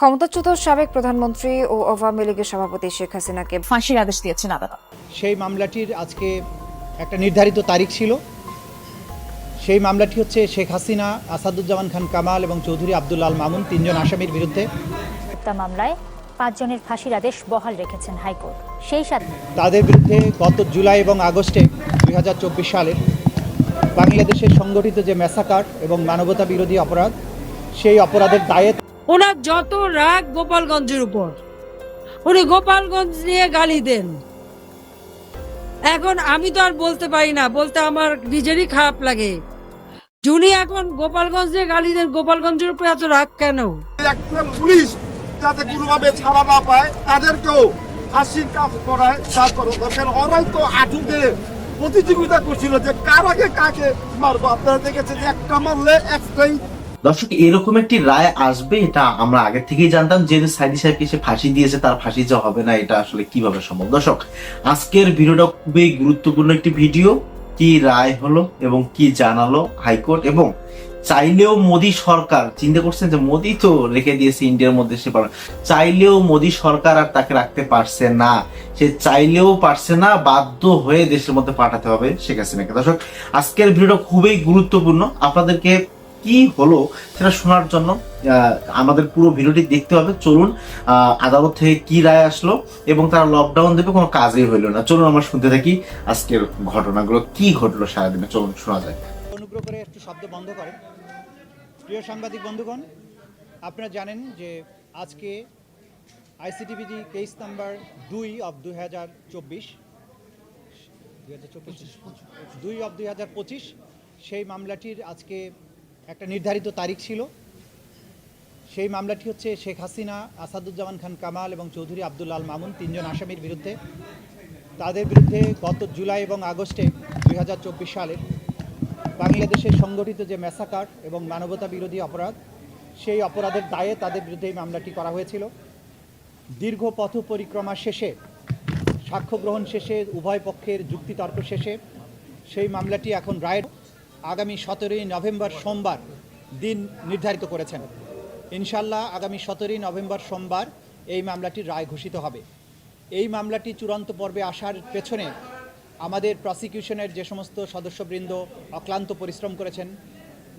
ক্ষমতাচ্যুত সাবেক প্রধানমন্ত্রী ও আওয়ামী লীগের সভাপতি শেখ হাসিনাকে ফাঁসির আদেশ দিয়েছেন আদালত। সেই মামলাটির আজকে একটা নির্ধারিত তারিখ ছিল। সেই মামলাটি হচ্ছে শেখ হাসিনা আসাদুজ্জামান খান কামাল এবং চৌধুরী আব্দুল আল মামুন তিনজন আসামির বিরুদ্ধে। হত্যা মামলায় পাঁচজনের ফাঁসির আদেশ বহাল রেখেছেন হাইকোর্ট। সেই সাথে তাদের বিরুদ্ধে গত জুলাই এবং আগস্টে দুই হাজার চব্বিশ সালের বাংলাদেশের সংগঠিত যে ম্যাসাকার এবং মানবতা বিরোধী অপরাধ সেই অপরাধের দায়ে ওনার যত রাগ গোপালগঞ্জের উপর। উনি গোপালগঞ্জ নিয়ে গালি দেন। এখন আমি তো আর বলতে পারি না, বলতে আমার নিজেরই খারাপ লাগে। উনি এখন গোপালগঞ্জ নিয়ে গালি দেন, গোপালগঞ্জের উপর এত রাগ কেন? পুলিশ যাতে কোনোভাবে ছাড়া না পায়, তাদেরকেও ফাঁসির কাজ করায় তা দরকার ওরাই তো আঠুকে প্রতিযোগিতা করছিল যে কার আগে কাকে মারবো? আপনারা দেখেছেন একটা মারলে একটাই দর্শক, এরকম একটি রায় আসবে, এটা আমরা আগে থেকেই জানতাম যে সাইদি সাহেবকে সে ফাঁসি দিয়েছে, তার ফাঁসি যে হবে না, এটা আসলে কীভাবে সম্ভব? দর্শক, আজকের ভিডিওটা খুবই গুরুত্বপূর্ণ একটি ভিডিও। কি রায় হলো এবং কি জানালো হাইকোর্ট? এবং চাইলেও মোদী সরকার, চিন্তা করছেন যে মোদী তো রেখে দিয়েছে ইন্ডিয়ার মধ্যে সে চাইলেও মোদী সরকার আর তাকে রাখতে পারছে না। সে চাইলেও পারছে না, বাধ্য হয়ে দেশের মধ্যে পাঠাতে হবে শেখ হাসিনাকে। দর্শক, আজকের ভিডিওটা খুবই গুরুত্বপূর্ণ। আপনাদেরকে কি হলো সেটা শোনার জন্য আমাদের পুরো ভিডিওটি দেখতে হবে। চলুন আদালত থেকে কি রায় আসলো এবং তারা লকডাউন দেবে কোনো কাজই হইল না। চলুন আমরা শুনতে থাকি আজকের ঘটনাগুলো, কি ঘটলো সারাদিনে? চলুন শোনা যায় অনুগ্রহ করে একটু শব্দ বন্ধ করেন। প্রিয় সাংবাদিক বন্ধুগণ, আপনারা জানেন যে আজকে আইসিটিভিজি কেস নাম্বার দুই অফ দুই হাজার চব্বিশ, দুই অফ দুই হাজার পঁচিশ, সেই মামলাটির আজকে একটা নির্ধারিত তারিখ ছিল। সেই মামলাটি হচ্ছে শেখ হাসিনা, আসাদুজ্জামান খান কামাল এবং চৌধুরী আব্দুল আল মামুন তিনজন আসামির বিরুদ্ধে। তাদের বিরুদ্ধে গত জুলাই এবং আগস্টে দুই সালের বাংলাদেশের সংগঠিত যে ম্যাসাকার এবং মানবতা বিরোধী অপরাধ, সেই অপরাধের দায়ে তাদের বিরুদ্ধে এই মামলাটি করা হয়েছিল। দীর্ঘ পথ পরিক্রমা শেষে সাক্ষ্য গ্রহণ শেষে, উভয় পক্ষের যুক্তিতর্ক শেষে, সেই মামলাটি এখন রায়ের আগামী সতেরোই নভেম্বর সোমবার দিন নির্ধারিত করেছেন। ইনশাল্লাহ আগামী সতেরোই নভেম্বর সোমবার এই মামলাটির রায় ঘোষিত হবে। এই মামলাটি চূড়ান্ত পর্বে আসার পেছনে আমাদের প্রসিকিউশনের যে সমস্ত সদস্যবৃন্দ অক্লান্ত পরিশ্রম করেছেন,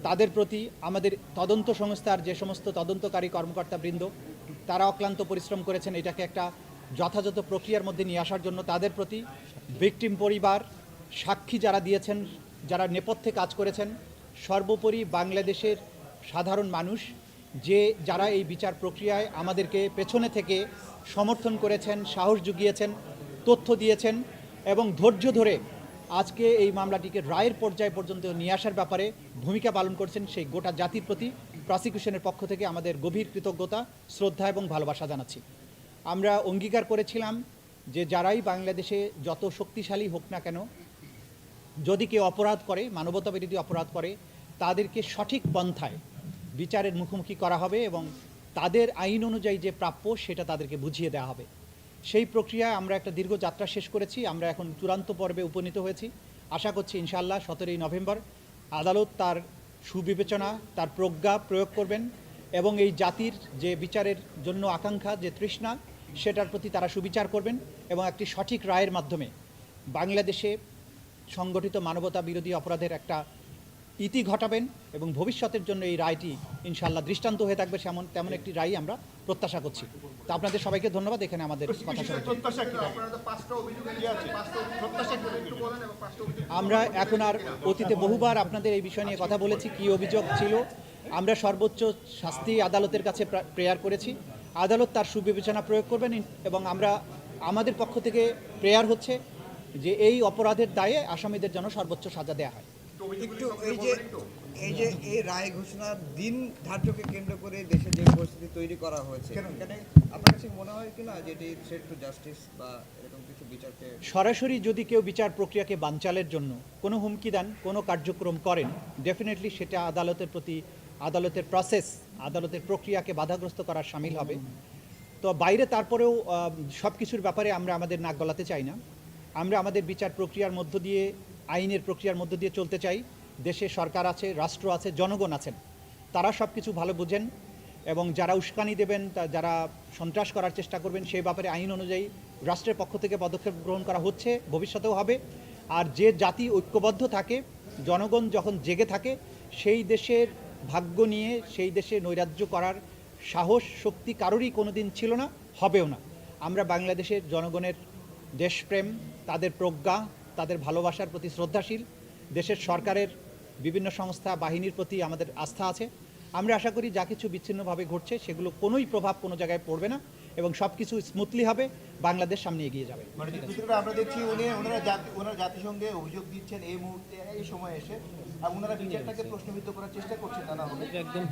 তাদের প্রতি আমাদের তদন্ত সংস্থার যে সমস্ত তদন্তকারী কর্মকর্তাবৃন্দ, তারা অক্লান্ত পরিশ্রম করেছেন এটাকে একটা যথাযথ প্রক্রিয়ার মধ্যে নিয়ে আসার জন্য। তাদের প্রতি ভিকটিম পরিবার সাক্ষী যারা দিয়েছেন যারা নেপথ্যে কাজ করেছেন, সর্বোপরি বাংলাদেশের সাধারণ মানুষ, যে যারা এই বিচার প্রক্রিয়ায় আমাদেরকে পেছনে থেকে সমর্থন করেছেন, সাহস জুগিয়েছেন, তথ্য দিয়েছেন এবং ধৈর্য ধরে আজকে এই মামলাটিকে রায়ের পর্যায় পর্যন্ত নিয়ে আসার ব্যাপারে ভূমিকা পালন করছেন সেই গোটা জাতির প্রতি প্রসিকিউশনের পক্ষ থেকে আমাদের গভীর কৃতজ্ঞতা, শ্রদ্ধা এবং ভালোবাসা জানাচ্ছি। আমরা অঙ্গীকার করেছিলাম যে যারাই বাংলাদেশে যত শক্তিশালী হোক না কেন যদি কেউ অপরাধ করে, মানবতা বিরোধী অপরাধ করে, তাদেরকে সঠিক পন্থায় বিচারের মুখোমুখি করা হবে এবং তাদের আইন অনুযায়ী যে প্রাপ্য সেটা তাদেরকে বুঝিয়ে দেওয়া হবে। সেই প্রক্রিয়ায় আমরা একটা দীর্ঘ যাত্রা শেষ করেছি, আমরা এখন চূড়ান্ত পর্বে উপনীত হয়েছি। আশা করছি ইনশাল্লাহ সতেরোই নভেম্বর আদালত তার সুবিবেচনা, তার প্রজ্ঞা প্রয়োগ করবেন এবং এই জাতির যে বিচারের জন্য আকাঙ্ক্ষা, যে তৃষ্ণা, সেটার প্রতি তারা সুবিচার করবেন এবং একটি সঠিক রায়ের মাধ্যমে বাংলাদেশে সংগঠিত মানবতা বিরোধী অপরাধের একটা ইতি ঘটাবেন এবং ভবিষ্যতের জন্য এই রায়টি ইনশাল্লাহ দৃষ্টান্ত হয়ে থাকবে সেমন তেমন একটি রায় আমরা প্রত্যাশা করছি। তো আপনাদের সবাইকে ধন্যবাদ এখানে আমাদের কথা আমরা এখন আর অতীতে বহুবার আপনাদের এই বিষয় নিয়ে কথা বলেছি কি অভিযোগ ছিল। আমরা সর্বোচ্চ শাস্তি আদালতের কাছে প্রেয়ার করেছি। আদালত তার সুবিবেচনা প্রয়োগ করবেন এবং আমরা আমাদের পক্ষ থেকে প্রেয়ার হচ্ছে। যে এই অপরাধের দায়ে আসামিদের জন্য সর্বোচ্চ সাজা দেওয়া হয়। একটু এই যে এই যে এই রায় ঘোষণার দিন ধার্যকে কেন্দ্র করে দেশে যে পরিস্থিতি তৈরি করা হয়েছে এখানে আপনার কাছে মনে হয় কিনা যে এটি থ্রেট টু জাস্টিস বা এরকম কিছু বিচারকে সরাসরি যদি কেউ বিচার প্রক্রিয়াকে বানচালের জন্য কোনো হুমকি দেন কোনো কার্যক্রম করেন ডেফিনেটলি সেটা আদালতের প্রতি আদালতের প্রসেস আদালতের প্রক্রিয়াকে বাধাগ্রস্ত করার সামিল হবে। তো বাইরে তারপরেও সব কিছুর ব্যাপারে আমরা আমাদের নাক গলাতে চাই না। আমরা আমাদের বিচার প্রক্রিয়ার মধ্য দিয়ে, আইনের প্রক্রিয়ার মধ্য দিয়ে চলতে চাই। দেশে সরকার আছে, রাষ্ট্র আছে, জনগণ আছেন। তারা সব কিছু ভালো বুঝেন এবং যারা উস্কানি দেবেন, তা যারা সন্ত্রাস করার চেষ্টা করবেন, সেই ব্যাপারে আইন অনুযায়ী রাষ্ট্রের পক্ষ থেকে পদক্ষেপ গ্রহণ করা হচ্ছে, ভবিষ্যতেও হবে। আর যে জাতি ঐক্যবদ্ধ থাকে, জনগণ যখন জেগে থাকে, সেই দেশের ভাগ্য নিয়ে, সেই দেশে নৈরাজ্য করার সাহস, শক্তি কারোরই কোনো দিন ছিল না, হবেও না। আমরা বাংলাদেশের জনগণের দেশপ্রেম, তাদের প্রজ্ঞা, তাদের ভালোবাসার প্রতি শ্রদ্ধাশীল। দেশের সরকারের বিভিন্ন সংস্থা, বাহিনীর প্রতি আমাদের আস্থা আছে। আমরা আশা করি যা কিছু বিচ্ছিন্নভাবে ঘটছে, সেগুলো কোনোই প্রভাব কোনো জায়গায় পড়বে না এবং সব কিছু স্মুথলি হবে, বাংলাদেশ সামনে এগিয়ে যাবে। মানে আমরা দেখছি, উনি ওনারা ওনারা জাতিসংঘে অভিযোগ দিচ্ছেন এই মুহূর্তে, এই সময় এসে।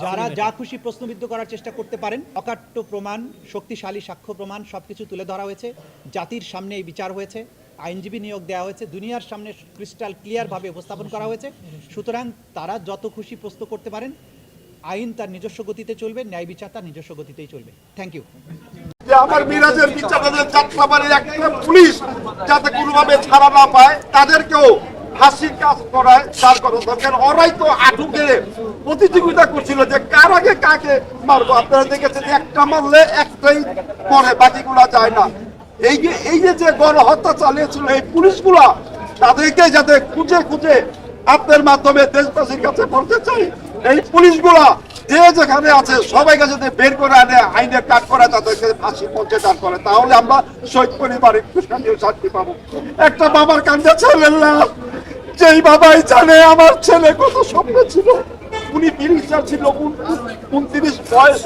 যারা যা খুশি প্রশ্নবিদ্ধ করার চেষ্টা করতে পারেন অকাট্য প্রমাণ শক্তিশালী সাক্ষ্য প্রমাণ সবকিছু তুলে ধরা হয়েছে। জাতির সামনে এই বিচার হয়েছে আইনজীবী নিয়োগ দেওয়া হয়েছে দুনিয়ার সামনে ক্রিস্টাল ক্লিয়ারভাবে উপস্থাপন করা হয়েছে। সুতরাং তারা যত খুশি প্রশ্ন করতে পারেন আইন তার নিজস্ব গতিতে চলবে ন্যায় বিচার তার নিজস্ব গতিতেই চলবে। থ্যাংক ইউ আমার মিরাজের যাত্রাবাড়ির একটা পুলিশ যাতে কোনোভাবে ছাড়া না পায় তাদেরকেও হাসির কাজ করায় তার করা দরকার ওরাই তো আটুকে প্রতিযোগিতা করছিল যে কার আগে কাকে মারবো। আপনারা দেখেছেন একটা মারলে একটাই মরে বাকিগুলা যায় না। এই যে এই যে যে গণহত্যা চালিয়েছিল এই পুলিশগুলা, তাদেরকে যাতে খুঁজে খুঁজে আপনার মাধ্যমে দেশবাসীর কাছে বলতে চাই, এই পুলিশগুলা যে যেখানে আছে, সবাইকে যদি বের করে আনে, আইনের কাজ করে, তাদেরকে ফাঁসি পৌঁছে দাঁড় করে তাহলে আমরা শহীদ পরিবার একটু শান্তি- পাবো। একটা বাবার কান্দে ছেলের যেই বাবাই জানে আমার ছেলে কত স্বপ্ন ছিল, উনি তিরিশটা ছিল উনত্রিশ বয়স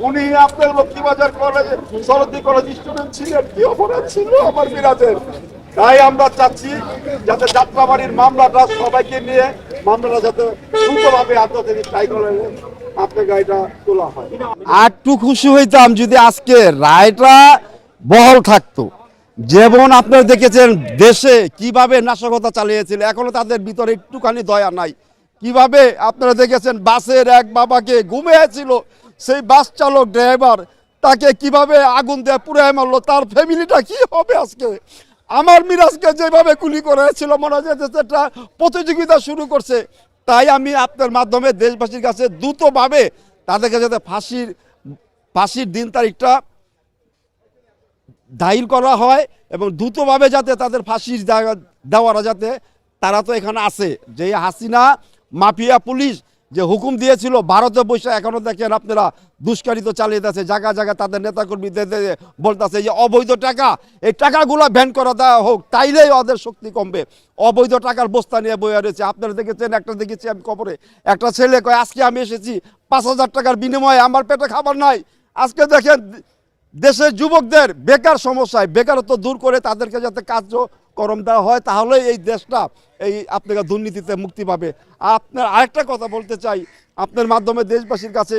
উনি আপনার লক্ষ্মীবাজার কলেজে সরদি কলেজ স্টুডেন্ট ছিলেন, কি অপরাধ ছিল আমার বিরাজের তাই আমরা চাচ্ছি যাতে যাত্রাবাড়ির মামলাটা সবাইকে নিয়ে মামলাটা যাতে খুশি হইতাম যদি আজকে রায়টা বহল থাকতো। যেমন আপনারা দেখেছেন দেশে কীভাবে নাশকতা চালিয়েছিল, এখনও তাদের ভিতরে একটুখানি দয়া নাই। কীভাবে আপনারা দেখেছেন বাসের এক বাবাকে ঘুমিয়েছিল, সেই বাস চালক ড্রাইভার তাকে কীভাবে আগুন দিয়ে পুড়ে মারলো, তার ফ্যামিলিটা কি হবে আজকে? আমার মিরাজকে যেভাবে গুলি করেছিল মনে হয় একটা প্রতিযোগিতা শুরু করছে। তাই আমি আপনার মাধ্যমে দেশবাসীর কাছে দ্রুতভাবে তাদেরকে যাতে ফাঁসির ফাঁসির দিন তারিখটা দায়িল করা হয় এবং দ্রুতভাবে যাতে তাদের ফাঁসির দেওয়ারা যাতে তারা তো এখানে আছে। যে হাসিনা, মাফিয়া, পুলিশ যে হুকুম দিয়েছিল, ভারতে বসে এখনও দেখেন আপনারা দুষ্কারিত চালিয়ে যাচ্ছে, জায়গা জায়গা তাদের নেতাকর্মীদের বলতেছে যে অবৈধ টাকা, এই টাকাগুলো ব্যান করা দেওয়া হোক, তাইলেই ওদের শক্তি কমবে। অবৈধ টাকার বস্তা নিয়ে বয়ে রয়েছে। আপনারা দেখেছেন, একটা দেখেছি আমি খবরে, একটা ছেলে কয়, আজকে আমি এসেছি, পাঁচ হাজার টাকার বিনিময়ে আমার পেটে খাবার নাই। আজকে দেখেন, দেশের যুবকদের বেকার সমস্যায়, বেকারত্ব দূর করে তাদেরকে যাতে কার্যক্রম দেওয়া হয়, তাহলে এই দেশটা এই আপনাকে দুর্নীতিতে মুক্তি পাবে। আপনার আরেকটা কথা বলতে চাই, আপনার মাধ্যমে দেশবাসীর কাছে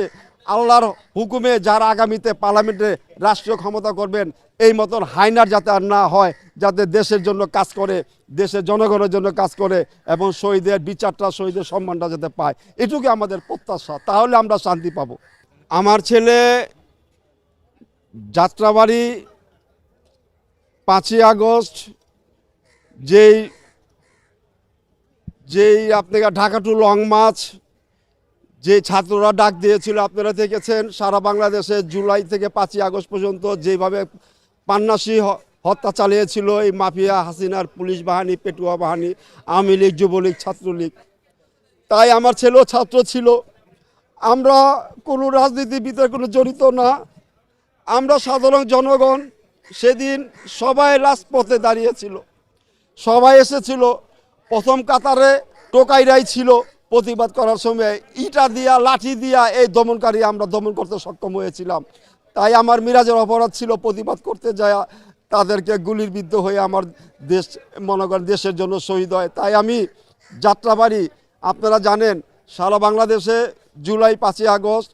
আল্লাহর হুকুমে যারা আগামীতে পার্লামেন্টে রাষ্ট্রীয় ক্ষমতা করবেন, এই মতন হাইনার যাতে আর না হয়, যাতে দেশের জন্য কাজ করে, দেশের জনগণের জন্য কাজ করে এবং শহীদের বিচারটা, শহীদের সম্মানটা যাতে পায়। এটুকু আমাদের প্রত্যাশা, তাহলে আমরা শান্তি পাবো। আমার ছেলে যাত্রাবাড়ি পাঁচই আগস্ট যেই যেই আপনাকে ঢাকা টু লং মার্চ যে ছাত্ররা ডাক দিয়েছিল, আপনারা দেখেছেন সারা বাংলাদেশে জুলাই থেকে পাঁচই আগস্ট পর্যন্ত যেভাবে পান্নাসী হত্যা চালিয়েছিল এই মাফিয়া হাসিনার পুলিশ বাহিনী, পেটুয়া বাহিনী, আওয়ামী লীগ, যুবলীগ, ছাত্রলীগ। তাই আমার ছেলেও ছাত্র ছিল। আমরা কোনো রাজনীতিবিদের কোনো জড়িত না। আমরা সাধারণ জনগণ সেদিন সবাই রাজপথে দাঁড়িয়েছিল। সবাই এসেছিল। প্রথম কাতারে টোকাইরাই ছিল প্রতিবাদ করার সময়। ইটা দিয়া, লাঠি দিয়া এই দমনকারী আমরা দমন করতে সক্ষম হয়েছিলাম। তাই আমার মিরাজের অপরাধ ছিল প্রতিবাদ করতে যায় তাদেরকে গুলির বিদ্ধ হয়ে আমার দেশ, মনে করেন দেশের জন্য শহীদ হয়। তাই আমি যাত্রাবাড়ি, আপনারা জানেন, সারা বাংলাদেশে জুলাই পাঁচই আগস্ট,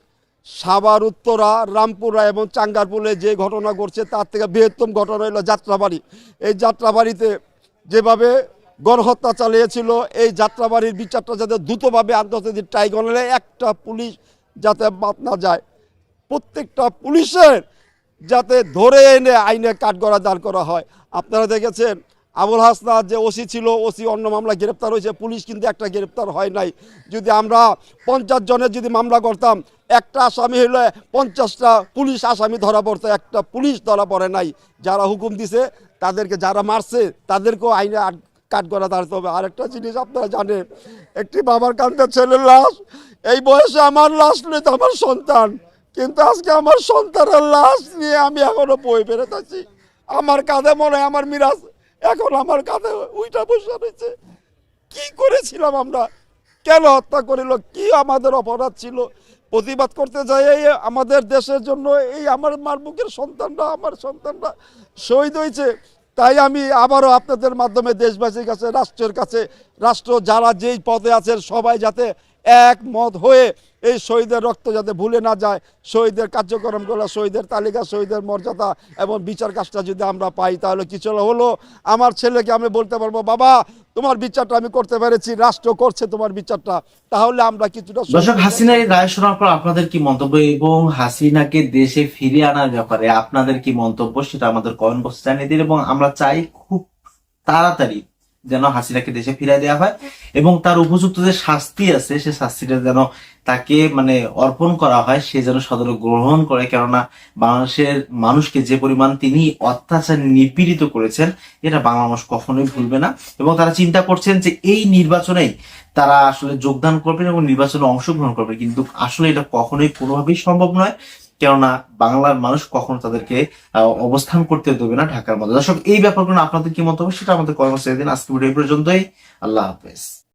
সাভার, উত্তরা, রামপুরা এবং চাঙ্গারপুলে যে ঘটনা ঘটছে তার থেকে বৃহত্তম ঘটনা হলো যাত্রাবাড়ি। এই যাত্রাবাড়িতে যেভাবে গণহত্যা চালিয়েছিল, এই যাত্রাবাড়ির বিচারটা যাতে দ্রুতভাবে আন্তর্জাতিক ট্রাইব্যুনালে একটা পুলিশ যাতে বাদ না যায়। প্রত্যেকটা পুলিশের যাতে ধরে এনে আইনে কাঠগড়া দাঁড় করা হয়। আপনারা দেখেছেন আবুল হাসনাত যে ওসি ছিল, ওসি অন্য মামলা গ্রেপ্তার হয়েছে। পুলিশ কিন্তু একটা গ্রেপ্তার হয় নাই। যদি আমরা পঞ্চাশ জনের যদি মামলা করতাম, একটা আসামি হইলে পঞ্চাশটা পুলিশ আসামি ধরা পড়তো, একটা পুলিশ ধরা পড়ে নাই। যারা হুকুম দিছে, তাদেরকে যারা মারছে, তাদেরকেও আইনে কাট করা দাঁড়াতে হবে। আরেকটা জিনিস আপনারা জানেন, একটি বাবার কান্দে ছেলের লাশ, এই বয়সে আমার লাশ নিয়ে তো আমার সন্তান। কিন্তু আজকে আমার সন্তানের লাশ নিয়ে আমি এখনও বই বেরোতেছি আমার কাঁধে মনে আমার মিরাজ এখন আমার কাঁধে উইটা বসে রয়েছে। কি করেছিলাম আমরা? কেন হত্যা করিল? কি আমাদের অপরাধ ছিল? প্রতিবাদ করতে যাই আমাদের দেশের জন্য, এই আমার মারবুকের সন্তানরা, আমার সন্তানরা শহীদ হয়েছে। তাই আমি আবারও আপনাদের মাধ্যমে দেশবাসীর কাছে, রাষ্ট্রের কাছে, রাষ্ট্র যারা যেই পদে আছেন সবাই যাতে একমত হয়ে এই শহীদের রক্ত যাতে ভুলে না যায়, শহীদের কার্যক্রমগুলো, শহীদের তালিকা, শহীদের মর্যাদা এবং বিচার কাজটা যদি আমরা পাই, তাহলে কিছু হলো? আমার ছেলেকে আমি বলতে পারব, বাবা, তোমার বিচারটা আমি করতে পেরেছি, রাষ্ট্র করছে তোমার বিচারটা, তাহলে আমরা কিছুটা দর্শক হাসিনা এই রায় শোনার পর আপনাদের কি মন্তব্য এবং হাসিনাকে দেশে ফিরিয়ে আনার ব্যাপারে আপনাদের কি মন্তব্য সেটা আমাদের কমেন্ট বক্সে জানিয়ে দিন এবং আমরা চাই খুব তাড়াতাড়ি যেন হাসিনাকে দেশে ফিরিয়ে দেওয়া হয়। এবং তার উপযুক্ত যে শাস্তি আছে, সে শাস্তিটা যেন তাকে মানে অর্পণ করা হয়, সে যেন সদরে গ্রহণ করে। কেননা বাংলাদেশের মানুষকে যে পরিমাণ তিনি অত্যাচার নিপীড়িত করেছেন, এটা বাংলা মানুষ কখনোই ভুলবে না। এবং তারা চিন্তা করছেন যে এই নির্বাচনেই তারা আসলে যোগদান করবেন এবং নির্বাচনে অংশগ্রহণ করবে কিন্তু আসলে এটা কখনোই কোনোভাবেই সম্ভব নয়। কেননা বাংলার মানুষ কখনো তাদেরকে অবস্থান করতে দেবে না ঢাকার মধ্যে। দর্শক, এই ব্যাপারগুলো আপনাদের কি মন্তব্য সেটা আমাদের কর্মসূচি দিন। আজকে ভিডিও পর্যন্তই। আল্লাহ হাফেজ।